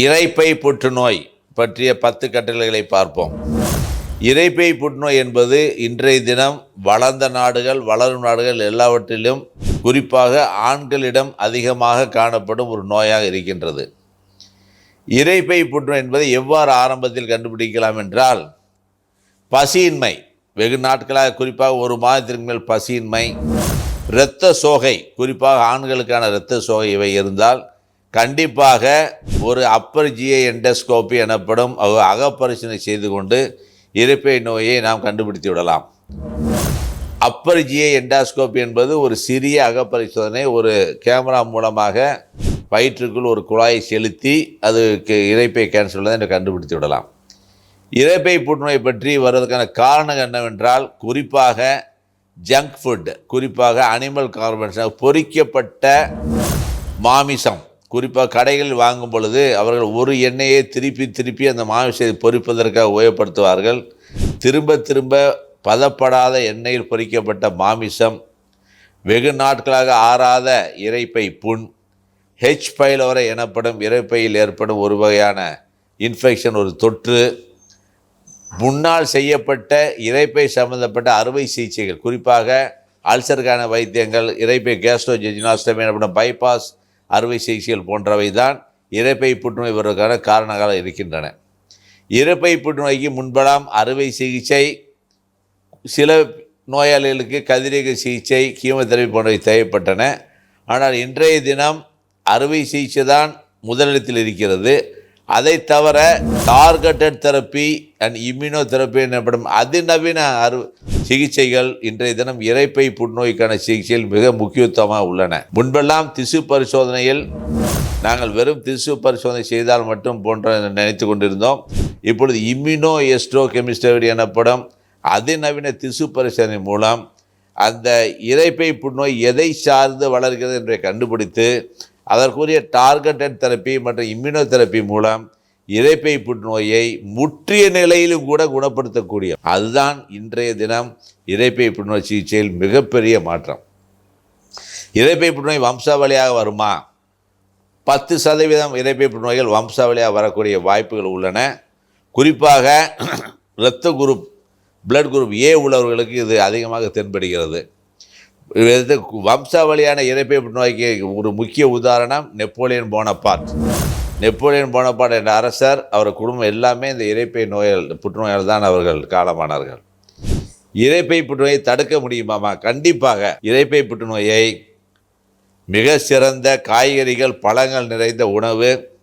இறைப்பை புற்றுநோய் பற்றிய பத்து கட்டளைகளை பார்ப்போம். இறைப்பை புற்றுநோய் என்பது இன்றைய தினம் வளர்ந்த நாடுகள் வளரும் நாடுகள் எல்லாவற்றிலும் குறிப்பாக ஆண்களிடம் அதிகமாக காணப்படும் ஒரு நோயாக இருக்கின்றது. இறைப்பை புற்றுநோய் என்பதை எவ்வாறு ஆரம்பத்தில் கண்டுபிடிக்கலாம் என்றால் பசியின்மை வெகு நாட்களாக குறிப்பாக ஒரு மாதத்திற்கு மேல் பசியின்மை இரத்த சோகை குறிப்பாக ஆண்களுக்கான இரத்த சோகை இவை இருந்தால் கண்டிப்பாக ஒரு அப்பர் ஜிஐ எண்டஸ்கோப்பி எனப்படும் அக- செய்து கொண்டு இறப்பை நோயை நாம் கண்டுபிடித்து விடலாம். அப்பர் ஜிஐ எண்டாஸ்கோப்பி என்பது ஒரு சிறிய அகப்பரிசோதனை ஒரு கேமரா மூலமாக வயிற்றுக்குள் ஒரு குழாயை செலுத்தி அதுக்கு இறைப்பை கேன்சர் உள்ளதை கண்டுபிடித்து விடலாம். இறைப்பை புற்றுநோய் பற்றி வருவதற்கான காரணம் என்னவென்றால் குறிப்பாக ஜங்க் ஃபுட் குறிப்பாக அனிமல் கார்பன்ஸ் பொறிக்கப்பட்ட மாமிசம். குறிப்பாக கடைகளில் வாங்கும் பொழுது அவர்கள் ஒரு எண்ணெயை திருப்பி திருப்பி அந்த மாமிசத்தை பொறிப்பதற்காக உபயோகப்படுத்துவார்கள். திரும்ப திரும்ப பதப்படாத எண்ணெயில் பொறிக்கப்பட்ட மாமிசம் வெகு நாட்களாக ஆறாத இரைப்பை புண் ஹெச் பைலோரை எனப்படும் இறைப்பையில் ஏற்படும் ஒரு வகையான இன்ஃபெக்ஷன் ஒரு தொற்று முன்னால் செய்யப்பட்ட இறைப்பை சம்பந்தப்பட்ட அறுவை சிகிச்சைகள் குறிப்பாக அல்சருக்கான வைத்தியங்கள் இரைப்பை கேஸ்ட்ரோஜெஜினாஸ்டம் எனப்படும் பைபாஸ் அறுவை சிகிச்சைகள் போன்றவை தான் இறப்பை புற்றுநோய் வருவதற்கான காரணங்களாக இருக்கின்றன. இறப்பை புற்றுநோய்க்கு முன்பெல்லாம் அறுவை சிகிச்சை சில நோயாளிகளுக்கு கதிரியக்க சிகிச்சை கீமோதெரபி போன்றவை தேவைப்பட்டன. ஆனால் இன்றைய தினம் அறுவை சிகிச்சை தான் முதலிடத்தில் இருக்கிறது. அதை தவிர targeted therapy and immunotherapy எனப்படும் அதிநவீன அறு சிகிச்சைகள் இன்றைய தினம் இறைப்பை புற்றுநோய்க்கான சிகிச்சையில் மிக முக்கியத்துவமாக உள்ளன. முன்பெல்லாம் திசு பரிசோதனையில் நாங்கள் வெறும் திசு பரிசோதனை செய்தால் மட்டும் போன்ற நினைத்து கொண்டிருந்தோம். இப்பொழுது இம்யூனோ எஸ்ட்ரோ கெமிஸ்டரி எனப்படும் அதிநவீன திசு பரிசோதனை மூலம் அந்த இறைப்பை புற்றுநோய் எதை சார்ந்து வளர்கிறது என்பதை கண்டுபிடித்து அதற்குரிய டார்கெட்டட் தெரப்பி மற்றும் இம்யூனோ தெரப்பி மூலம் இறைப்பை புற்றுநோயை முற்றிய நிலையிலும் கூட குணப்படுத்தக்கூடிய அதுதான் இன்றைய தினம் இறைப்பை புற்றுநோய் சிகிச்சையில் மிகப்பெரிய மாற்றம். இறைப்பை புற்றுநோய் வம்சாவளியாக வருமா? பத்து சதவீதம் இறைப்பை புற்றுநோய்கள் வம்சாவளியாக வரக்கூடிய வாய்ப்புகள் உள்ளன. குறிப்பாக இரத்த குரூப் பிளட் குரூப் ஏ உள்ளவர்களுக்கு இது அதிகமாக தென்படுகிறது. வம்சாவளியான இறைப்பை புற்றுநோய்க்கு ஒரு முக்கிய உதாரணம் நெப்போலியன் போனபார்ட். நெப்போலியன் போனப்பாடு என்ற அரசர் அவர் குடும்பம் எல்லாமே இந்த இறைப்பை நோயால் புற்றுநோயால் தான் அவர்கள் காலமானார்கள். இறைப்பை புற்றுநோயை தடுக்க முடியுமாமா? கண்டிப்பாக. இறைப்பை புற்றுநோயை மிக சிறந்த காய்கறிகள் பழங்கள் நிறைந்த உணவு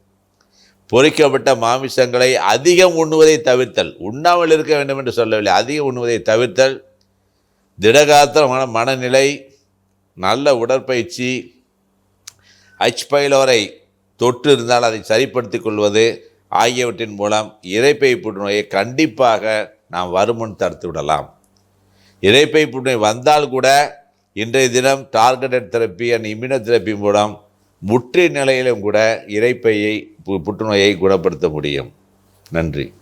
பொறிக்கப்பட்ட மாமிசங்களை அதிகம் உண்ணுவதை தவிர்த்தல். உண்ணாமல் இருக்க வேண்டும் என்று சொல்லவில்லை. அதிகம் உண்ணுவதை தவிர்த்தல். திடகாத்திரமான மனநிலை நல்ல உடற்பயிற்சி ஹச் பைலோரை தொற்று இருந்தால் அதை சரிப்படுத்திக் கொள்வது ஆகியவற்றின் மூலம் இறைப்பை புற்றுநோயை கண்டிப்பாக நாம் வருமுன் தடுத்து விடலாம். இறைப்பை புற்றுநோய் வந்தால் கூட இன்றைய தினம் டார்கெட்டட் தெரப்பி அண்ட் இம்யூனோதெரப்பி மூலம் முற்றிய நிலையிலும் கூட இறைப்பையை பு- புற்றுநோயை குணப்படுத்த முடியும். நன்றி.